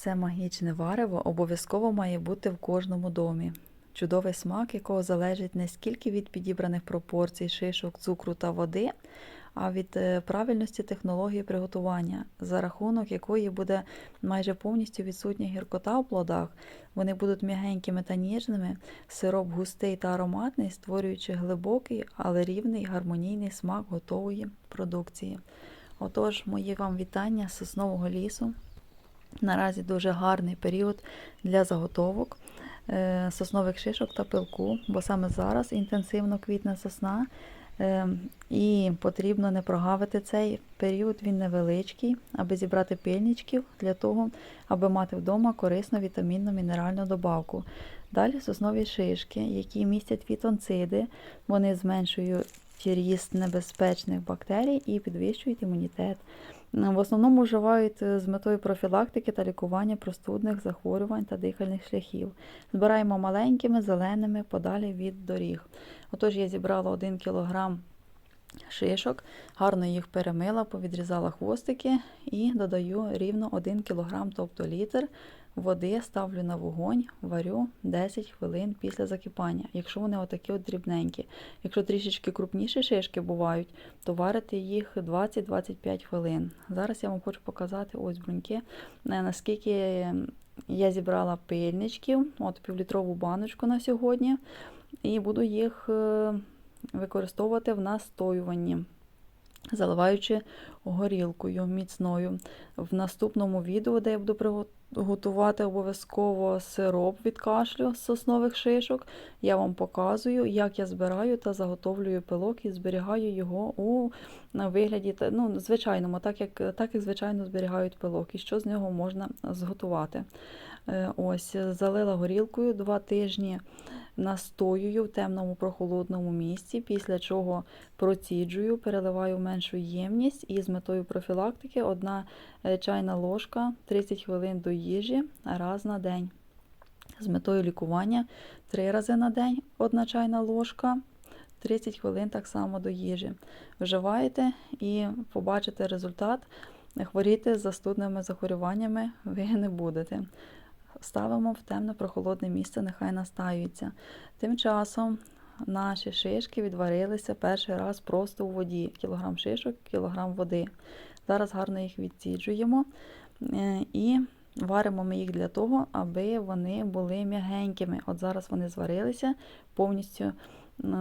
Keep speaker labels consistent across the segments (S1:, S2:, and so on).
S1: Це магічне варево обов'язково має бути в кожному домі. Чудовий смак, якого залежить не скільки від підібраних пропорцій, шишок, цукру та води, а від е, правильності технології приготування, за рахунок якої буде майже повністю відсутня гіркота у плодах. Вони будуть м'ягенькими та ніжними, сироп густий та ароматний, створюючи глибокий, але рівний гармонійний смак готової продукції. Отож, мої вам вітання з соснового лісу. Наразі дуже гарний період для заготовок е, соснових шишок та пилку, бо саме зараз інтенсивно квітне сосна, е, і потрібно не прогавити цей період, він невеличкий, аби зібрати пильничків для того, аби мати вдома корисну вітамінну мінеральну добавку. Далі соснові шишки, які містять фітонциди, вони зменшують ріст небезпечних бактерій і підвищують імунітет. В основному вживають е, з метою профілактики та лікування простудних захворювань та дихальних шляхів. Збираємо маленькими, зеленими, подалі від доріг. Отож, я зібрала 1 кг шишок, гарно їх перемила, повідрізала хвостики і додаю рівно 1 кг, тобто літр води, ставлю на вогонь, варю 10 хвилин після закипання, якщо вони отакі от дрібненькі. Якщо трішечки крупніші шишки бувають, то варити їх 20-25 хвилин. Зараз я вам хочу показати ось бруньки, е, наскільки я зібрала пильничків, от півлітрову баночку на сьогодні, і буду їх е, використовувати в настоюванні. Заливаючи горілкою міцною. В наступному відео, де я буду приготувати обов'язково сироп від кашлю з соснових шишок, я вам показую, як я збираю та заготовлюю пилок і зберігаю його у вигляді ну, звичайному, так як, так як звичайно зберігають пилок, і що з нього можна зготувати. Е, ось, Залила горілкою два тижні настоюю в темному прохолодному місці, після чого проціджую, переливаю меншу ємність і з метою профілактики одна е, чайна ложка 30 хвилин до їжі раз на день. З метою лікування 3 рази на день одна чайна ложка. 30 хвилин так само до їжі. Вживаєте і побачите результат. Хворіти з застудними захворюваннями ви не будете ставимо в темне прохолодне місце, нехай настаюється. Тим часом наші шишки відварилися перший раз просто у воді. Кілограм шишок, кілограм води. Зараз гарно їх відсіджуємо е, і варимо ми їх для того, аби вони були м'ягенькими. От зараз вони зварилися повністю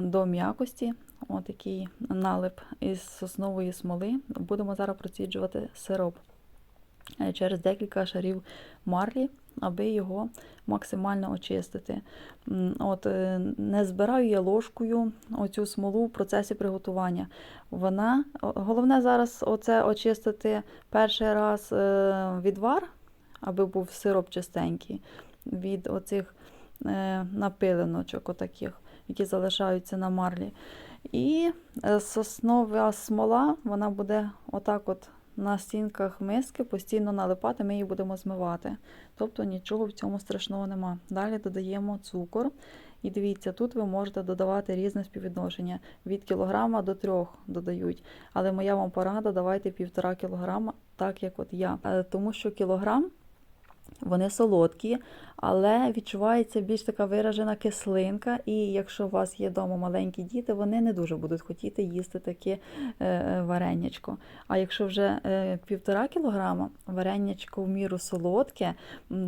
S1: до м'якості. Отакий налип із соснової смоли. Будемо зараз проціджувати сироп е, через декілька шарів марлі аби його максимально очистити. От, е, Не збираю я ложкою оцю смолу в процесі приготування. Вона, Головне зараз оце очистити перший раз е, відвар, аби був сироп чистенький, від оцих е, напилиночок, отаких, які залишаються на марлі. І соснова смола вона буде отак от на стінках миски постійно налипати, ми її будемо змивати. Тобто нічого в цьому страшного нема. Далі додаємо цукор. І дивіться, тут ви можете додавати різне співвідношення. Від кілограма до трьох додають. Але моя вам порада, давайте півтора кілограма, так як от я. Е, тому що кілограм вони солодкі, але відчувається більш така виражена кислинка. І якщо у вас є вдома маленькі діти, вони не дуже будуть хотіти їсти таке е, варенячко. А якщо вже е, півтора кілограма варенячко в міру солодке,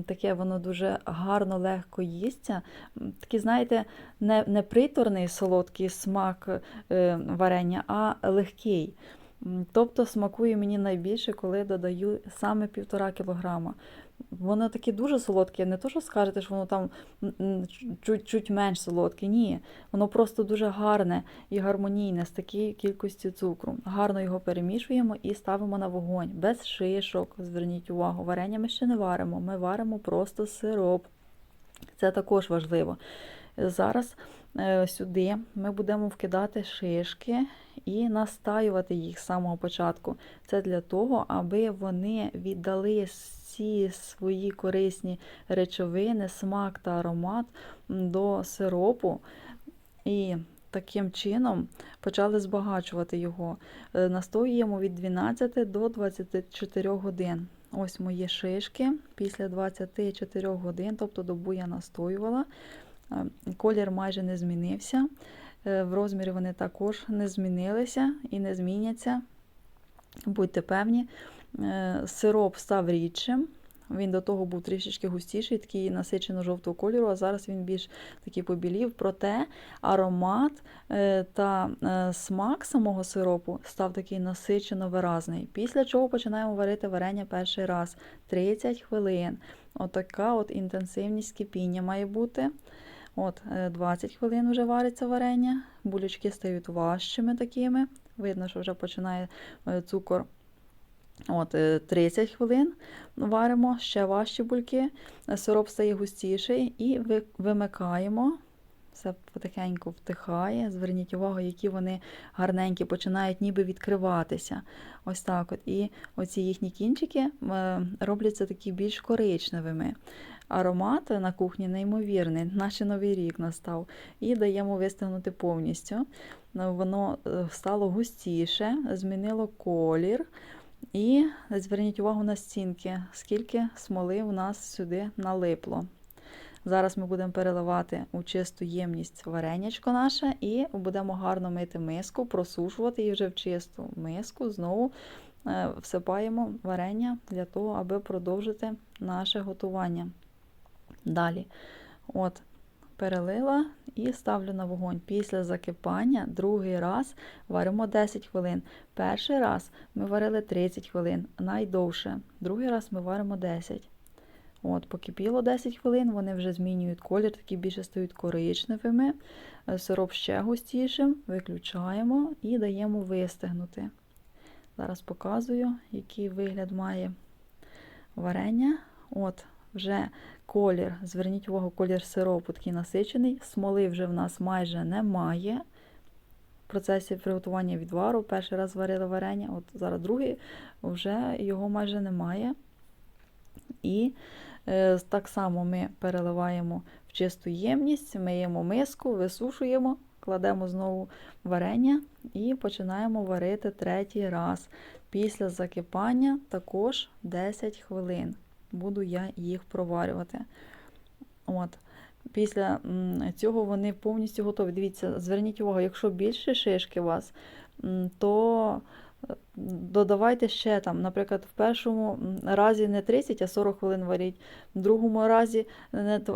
S1: таке воно дуже гарно, легко їсться. Такий, знаєте, не, не приторний солодкий смак е, варення, а легкий. Тобто смакує мені найбільше, коли додаю саме півтора кілограма. Воно таке дуже солодке, не то, що скажете, що воно там чуть-чуть менш солодке. Ні, воно просто дуже гарне і гармонійне з такою кількістю цукру. Гарно його перемішуємо і ставимо на вогонь. Без шишок, зверніть увагу, варення ми ще не варимо, ми варимо просто сироп. Це також важливо. Зараз е, сюди ми будемо вкидати шишки і настаювати їх з самого початку. Це для того, аби вони віддали всі свої корисні речовини, смак та аромат до сиропу. І таким чином почали збагачувати його. Е, настоюємо від 12 до 24 годин. ось мої шишки після 24 годин, тобто добу я настоювала. Е, Колір майже не змінився. Е, В розмірі вони також не змінилися і не зміняться. Будьте певні, Е, сироп став рідшим. Він до того був трішечки густіший, такий насичено жовтого кольору, а зараз він більш такий побілів. Проте аромат та смак самого сиропу став такий насичено виразний. Після чого починаємо варити варення перший раз 30 хвилин. Отака от інтенсивність кипіння має бути. От, е, 20 хвилин вже вариться варення, булючки стають важчими такими. Видно, що вже починає е, цукор. От, е, 30 хвилин варимо, ще важчі бульки, е, сироп стає густіший і вимикаємо. Все потихеньку втихає. Зверніть увагу, які вони гарненькі, починають ніби відкриватися. Ось так от. І оці їхні кінчики е, робляться такі більш коричневими. Аромат на кухні неймовірний, наче новий рік настав. І даємо вистигнути повністю. Е, Воно е, стало густіше, змінило колір. І зверніть увагу на стінки, скільки смоли у нас сюди налипло. Зараз ми будемо переливати у чисту ємність варенячко наше і будемо гарно мити миску, просушувати і вже в чисту миску знову е, всипаємо варення для того, аби продовжити наше готування. Далі. От, перелила і ставлю на вогонь. Після закипання другий раз варимо 10 хвилин. Перший раз ми варили 30 хвилин, найдовше. Другий раз ми варимо 10. От, покипіло 10 хвилин, вони вже змінюють колір, такі більше стають коричневими. Е, Сироп ще густішим. Виключаємо і даємо вистигнути. Зараз показую, який вигляд має варення. От, вже колір, зверніть увагу, колір сиропу такий насичений. Смоли вже в нас майже немає. В процесі приготування відвару перший раз варили варення, от зараз другий, вже його майже немає. І е, так само ми переливаємо в чисту ємність, миємо миску, висушуємо, кладемо знову варення і починаємо варити третій раз. Після закипання також 10 хвилин буду я їх проварювати. От. Після цього вони повністю готові. Дивіться, зверніть увагу, якщо більше шишки у вас, то додавайте ще там, наприклад, в першому разі не 30, а 40 хвилин варіть, в другому разі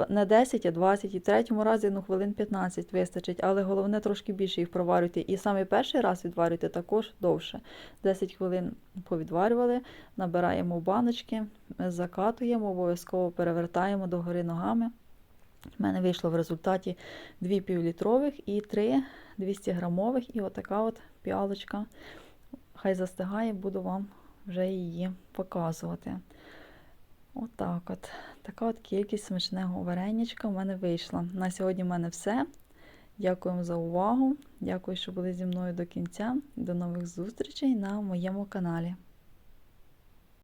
S1: не 10, а 20, і в третьому разі ну, хвилин 15 вистачить, але головне трошки більше їх проварюйте. І саме перший раз відварюйте також довше. 10 хвилин повідварювали, набираємо баночки, закатуємо, обов'язково перевертаємо догори ногами. У мене вийшло в результаті 2 півлітрових і 3 200 грамових, і отака от піалочка. Хай застигає, буду вам вже її показувати. Отак от. Така от кількість смачного вареничка в мене вийшла. На сьогодні в мене все. Дякую вам за увагу. Дякую, що були зі мною до кінця. До нових зустрічей на моєму каналі.